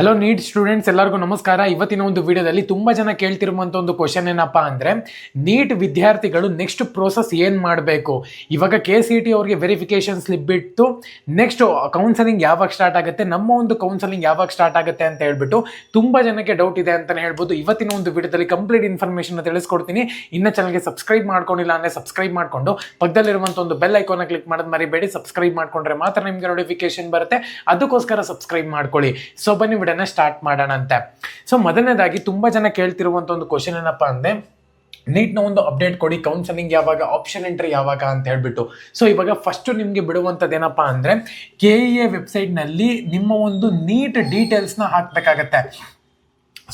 Hello neat students ಎಲ್ಲರಿಗೂ ನಮಸ್ಕಾರ. ಇವತ್ತಿನ ಒಂದು ವಿಡಿಯೋದಲ್ಲಿ ತುಂಬ ಜನ ಕೇಳ್ತಿರುವಂತ ಒಂದು ಕ್ವಶನ್ ಏನಪ್ಪಾ ಅಂದ್ರೆ ನೀಟ್ ವಿದ್ಯಾರ್ಥಿಗಳು ನೆಕ್ಸ್ಟ್ ಪ್ರೋಸೆಸ್ ಏನ್ ಮಾಡಬೇಕು? ಇವಾಗ ಕೆ ಸಿ ಟಿ ಅವ್ರಿಗೆ ವೆರಿಫಿಕೇಶನ್ ಸ್ಲಿಪ್ ಬಿಟ್ಟು ನೆಕ್ಸ್ಟ್ ಕೌನ್ಸಲಿಂಗ್ ಯಾವಾಗ ಸ್ಟಾರ್ಟ್ ಆಗುತ್ತೆ, ನಮ್ಮ ಒಂದು ಕೌನ್ಸಲಿಂಗ್ ಯಾವಾಗ ಸ್ಟಾರ್ಟ್ ಆಗುತ್ತೆ ಅಂತ ಹೇಳ್ಬಿಟ್ಟು ತುಂಬ ಜನಕ್ಕೆ ಡೌಟ್ ಇದೆ ಅಂತಲೇ ಹೇಳ್ಬೋದು. ಇವತ್ತಿನ ಒಂದು ವಿಡಿಯೋದಲ್ಲಿ ಕಂಪ್ಲೀಟ್ ಇನ್ಫಾರ್ಮೇಶನ್ ತಿಳಿಸ್ಕೊಡ್ತೀನಿ. ಇನ್ನ ಚಾನಲ್ಗೆ ಸಬ್ಸ್ಕ್ರೈಬ್ ಮಾಡ್ಕೊಂಡಿಲ್ಲ ಅಂದ್ರೆ ಸಬ್ಸ್ಕ್ರೈಬ್ ಮಾಡ್ಕೊಂಡು, ಪಕ್ಕದಲ್ಲಿರುವಂತ ಒಂದು ಬೆಲ್ ಐಕಾನ್ ಕ್ಲಿಕ್ ಮಾಡೋದು ಮರಿಬೇಡಿ. ಸಬ್ಸ್ಕ್ರೈಬ್ ಮಾಡ್ಕೊಂಡ್ರೆ ಮಾತ್ರ ನಿಮಗೆ ನೋಟಿಫಿಕೇಶನ್ ಬರುತ್ತೆ. ಅದಕ್ಕೋಸ್ಕರ ಸಬ್ಸ್ಕ್ರೈಬ್ ಮಾಡ್ಕೊಳ್ಳಿ. ಸೊ ಬನ್ನಿ ವಿಡಿಯೋನ ಸ್ಟಾರ್ಟ್ ಮಾಡೋಣ ಅಂತ ಸೊ ಮೊದಲನೇದಾಗಿ ತುಂಬಾ ಜನ ಕೇಳ್ತಿರುವಂತ ಒಂದು ಕ್ವಶನ್ ಏನಪ್ಪ ಅಂದ್ರೆ ನೀಟ್ನ ಒಂದು ಅಪ್ಡೇಟ್ ಕೊಡಿ ಕೌನ್ಸಲಿಂಗ್ ಯಾವಾಗ ಆಪ್ಷನ್ ಎಂಟ್ರಿ ಯಾವಾಗ ಅಂತ ಹೇಳ್ಬಿಟ್ಟು. ಸೊ ಇವಾಗ ಫಸ್ಟ್ ನಿಮಗೆ ಬಿಡುವಂಥದ್ದು ಏನಪ್ಪಾ ಅಂದರೆ ಕೆ ಇ ಎ ವೆಬ್ಸೈಟ್ನಲ್ಲಿ ನಿಮ್ಮ ಒಂದು ನೀಟ್ ಡೀಟೇಲ್ಸ್ನ ಹಾಕಬೇಕಾಗತ್ತೆ.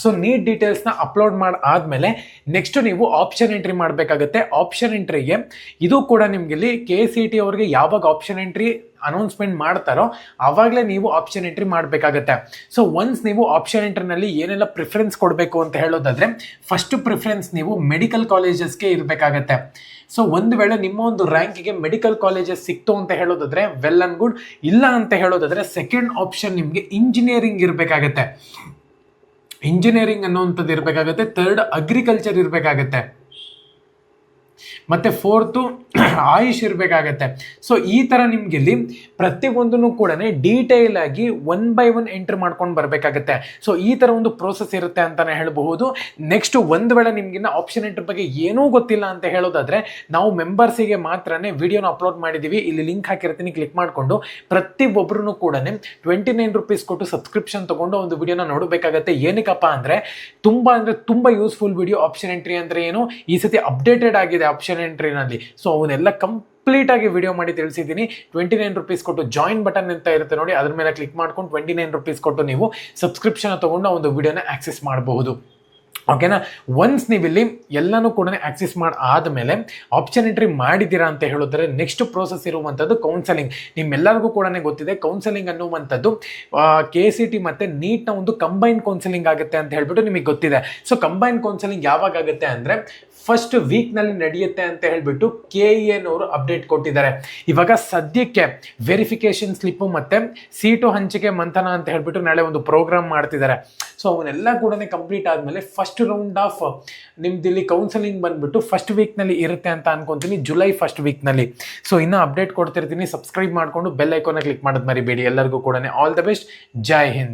ಸೊ ನೀಟ್ ಡೀಟೇಲ್ಸ್ನ ಅಪ್ಲೋಡ್ ಮಾಡಿ, ಆದಮೇಲೆ ನೆಕ್ಸ್ಟ್ ನೀವು ಆಪ್ಷನ್ ಎಂಟ್ರಿ ಮಾಡಬೇಕಾಗುತ್ತೆ. ಆಪ್ಷನ್ ಎಂಟ್ರಿಗೆ ಇದು ಕೂಡ ನಿಮಗೆ ಇಲ್ಲಿ ಕೆ ಸಿ ಟಿ ಅವ್ರಿಗೆ ಯಾವಾಗ ಆಪ್ಷನ್ ಎಂಟ್ರಿ ಅನೌನ್ಸ್ಮೆಂಟ್ ಮಾಡ್ತಾರೋ ಆವಾಗಲೇ ನೀವು ಆಪ್ಷನ್ ಎಂಟ್ರಿ ಮಾಡಬೇಕಾಗತ್ತೆ. ಸೊ ಒನ್ಸ್ ನೀವು ಆಪ್ಷನ್ ಎಂಟ್ರಿನಲ್ಲಿ ಏನೆಲ್ಲ ಪ್ರಿಫರೆನ್ಸ್ ಕೊಡಬೇಕು ಅಂತ ಹೇಳೋದಾದರೆ ಫಸ್ಟ್ ಪ್ರಿಫರೆನ್ಸ್ ನೀವು ಮೆಡಿಕಲ್ ಕಾಲೇಜಸ್ಗೆ ಇರಬೇಕಾಗತ್ತೆ. ಸೊ ಒಂದು ವೇಳೆ ನಿಮ್ಮ ಒಂದು ರ್ಯಾಂಕಿಗೆ ಮೆಡಿಕಲ್ ಕಾಲೇಜಸ್ ಸಿಕ್ತು ಅಂತ ಹೇಳೋದಾದರೆ ವೆಲ್ ಆ್ಯಂಡ್ ಗುಡ್ ಇಲ್ಲ ಅಂತ ಹೇಳೋದಾದರೆ ಸೆಕೆಂಡ್ ಆಪ್ಷನ್ ನಿಮಗೆ ಇಂಜಿನಿಯರಿಂಗ್ ಇರಬೇಕಾಗತ್ತೆ. ಇಂಜಿನಿಯರಿಂಗ್ ಅನ್ನುವಂಥದ್ದು ಇರಬೇಕಾಗತ್ತೆ. ಥರ್ಡ್ ಅಗ್ರಿಕಲ್ಚರ್ ಇರಬೇಕಾಗತ್ತೆ. ಮತ್ತೆ ಫೋರ್ತು ಆಯುಷ್ ಇರಬೇಕಾಗತ್ತೆ. ಸೊ ಈ ಥರ ನಿಮ್ಗೆ ಇಲ್ಲಿ ಪ್ರತಿಯೊಂದನ್ನು ಕೂಡ ಡೀಟೇಲ್ ಆಗಿ ಒನ್ ಬೈ ಒನ್ ಎಂಟ್ರಿ ಮಾಡ್ಕೊಂಡು ಬರಬೇಕಾಗತ್ತೆ. ಸೊ ಈ ಥರ ಒಂದು ಪ್ರೋಸೆಸ್ ಇರುತ್ತೆ ಅಂತಾನೆ ಹೇಳಬಹುದು. ನೆಕ್ಸ್ಟ್ ಒಂದು ವೇಳೆ ನಿಮ್ಗಿನ್ನ ಆಪ್ಷನ್ ಎಂಟ್ರಿ ಬಗ್ಗೆ ಏನೂ ಗೊತ್ತಿಲ್ಲ ಅಂತ ಹೇಳೋದಾದ್ರೆ, ನಾವು ಮೆಂಬರ್ಸಿಗೆ ಮಾತ್ರನೇ ವಿಡಿಯೋನ ಅಪ್ಲೋಡ್ ಮಾಡಿದ್ದೀವಿ ಇಲ್ಲಿ ಲಿಂಕ್ ಹಾಕಿರ್ತೀನಿ ಕ್ಲಿಕ್ ಮಾಡಿಕೊಂಡು. ಪ್ರತಿಯೊಬ್ಬರೂ ಕೂಡ ಟ್ವೆಂಟಿ ನೈನ್ ರುಪೀಸ್ ಕೊಟ್ಟು ಸಬ್ಸ್ಕ್ರಿಪ್ಷನ್ ತಗೊಂಡು ಒಂದು ವಿಡಿಯೋನ ನೋಡಬೇಕಾಗತ್ತೆ. ಏನಕ್ಕಪ್ಪ ಅಂದರೆ, ತುಂಬ ಅಂದರೆ ತುಂಬ ಯೂಸ್ಫುಲ್ ವಿಡಿಯೋ ಆಪ್ಷನ್ ಎಂಟ್ರಿ ಅಂದರೆ ಏನು? ಈ ಸತಿ ಅಪ್ಡೇಟೆಡ್ ಆಗಿದೆ ಆಪ್ಷನ್ ಎಂಟ್ರಿನಲ್ಲಿ ಸೊ ಅವನ್ನೆಲ್ಲ ಕಂಪ್ಲೀಟ್ ಆಗಿ ವಿಡಿಯೋ ಮಾಡಿ ತಿಳಿಸಿದ್ದೀನಿ. ಟ್ವೆಂಟಿ ನೈನ್ ರುಪೀಸ್ ಕೊಟ್ಟು ಜಾಯಿನ್ ಬಟನ್ ಅಂತ ಇರುತ್ತೆ ನೋಡಿ, ಅದ್ರ ಮೇಲೆ ಕ್ಲಿಕ್ ಮಾಡ್ಕೊಂಡು ಟ್ವೆಂಟಿ ನೈನ್ ರುಪೀಸ್ ಕೊಟ್ಟು ನೀವು ಸಬ್ಸ್ಕ್ರಿಪ್ಷನ್ ತಗೊಂಡು ಒಂದು ವಿಡಿಯೋನ ಆಕ್ಸೆಸ್ ಮಾಡಬಹುದು. ಓಕೆನಾ ಒನ್ಸ್ ನೀವಿಲ್ಲಿ ಎಲ್ಲನೂ ಕೂಡ ಆಕ್ಸೆಸ್ ಮಾಡಿ ಆದಮೇಲೆ ಆಪ್ಷನ್ ಎಂಟ್ರಿ ಮಾಡಿದ್ದೀರಾ ಅಂತ ಹೇಳಿದ್ರೆ ನೆಕ್ಸ್ಟ್ ಪ್ರೋಸೆಸ್ ಇರುವಂಥದ್ದು ಕೌನ್ಸೆಲಿಂಗ್ ನಿಮ್ಮೆಲ್ಲರಿಗೂ ಕೂಡ ಗೊತ್ತಿದೆ ಕೌನ್ಸೆಲಿಂಗ್ ಅನ್ನುವಂಥದ್ದು ಕೆ ಸಿ ಟಿ ಮತ್ತು ನೀಟ್ನ ಒಂದು ಕಂಬೈನ್ ಕೌನ್ಸೆಲಿಂಗ್ ಆಗುತ್ತೆ ಅಂತ ಹೇಳ್ಬಿಟ್ಟು ನಿಮಗೆ ಗೊತ್ತಿದೆ. ಸೊ ಕಂಬೈನ್ ಕೌನ್ಸೆಲಿಂಗ್ ಯಾವಾಗ ಆಗುತ್ತೆ ಅಂದರೆ ಫಸ್ಟ್ ವೀಕ್ನಲ್ಲಿ ನಡೆಯುತ್ತೆ ಅಂತ ಹೇಳಿಬಿಟ್ಟು ಕೆ ಇ ಎನವರು ಅಪ್ಡೇಟ್ ಕೊಟ್ಟಿದ್ದಾರೆ. ಇವಾಗ ಸದ್ಯಕ್ಕೆ ವೆರಿಫಿಕೇಶನ್ ಸ್ಲಿಪ್ಪು ಮತ್ತು ಸೀಟು ಹಂಚಿಕೆ ಮಂಥನ ಅಂತ ಹೇಳಿಬಿಟ್ಟು ನಾಳೆ ಒಂದು ಪ್ರೋಗ್ರಾಮ್ ಮಾಡ್ತಿದ್ದಾರೆ. ಸೊ ಅವನ್ನೆಲ್ಲ ಕೂಡ ಕಂಪ್ಲೀಟ್ ಆದಮೇಲೆ ಫಸ್ಟ್ ರೌಂಡ್ ಆಫ್ ನಿಮ್ದು ಇಲ್ಲಿ ಕೌನ್ಸಿಲಿಂಗ್ ಬಂದ್ಬಿಟ್ಟು ಫಸ್ಟ್ ವೀಕ್ನಲ್ಲಿ ಇರುತ್ತೆ ಅಂತ ಅನ್ಕೊಂತೀನಿ ಜುಲೈ ಫಸ್ಟ್ ವೀಕ್ನಲ್ಲಿ ಸೊ ಇನ್ನೂ ಅಪ್ಡೇಟ್ ಕೊಡ್ತಿರ್ತೀನಿ. ಸಬ್ಸ್ಕ್ರೈಬ್ ಮಾಡಿಕೊಂಡು ಬೆಲ್ ಐಕೋನ ಕ್ಲಿಕ್ ಮಾಡೋದು ಮರಿಬೇಡಿ. ಎಲ್ಲರಿಗೂ ಕೂಡ all the best Jai Hind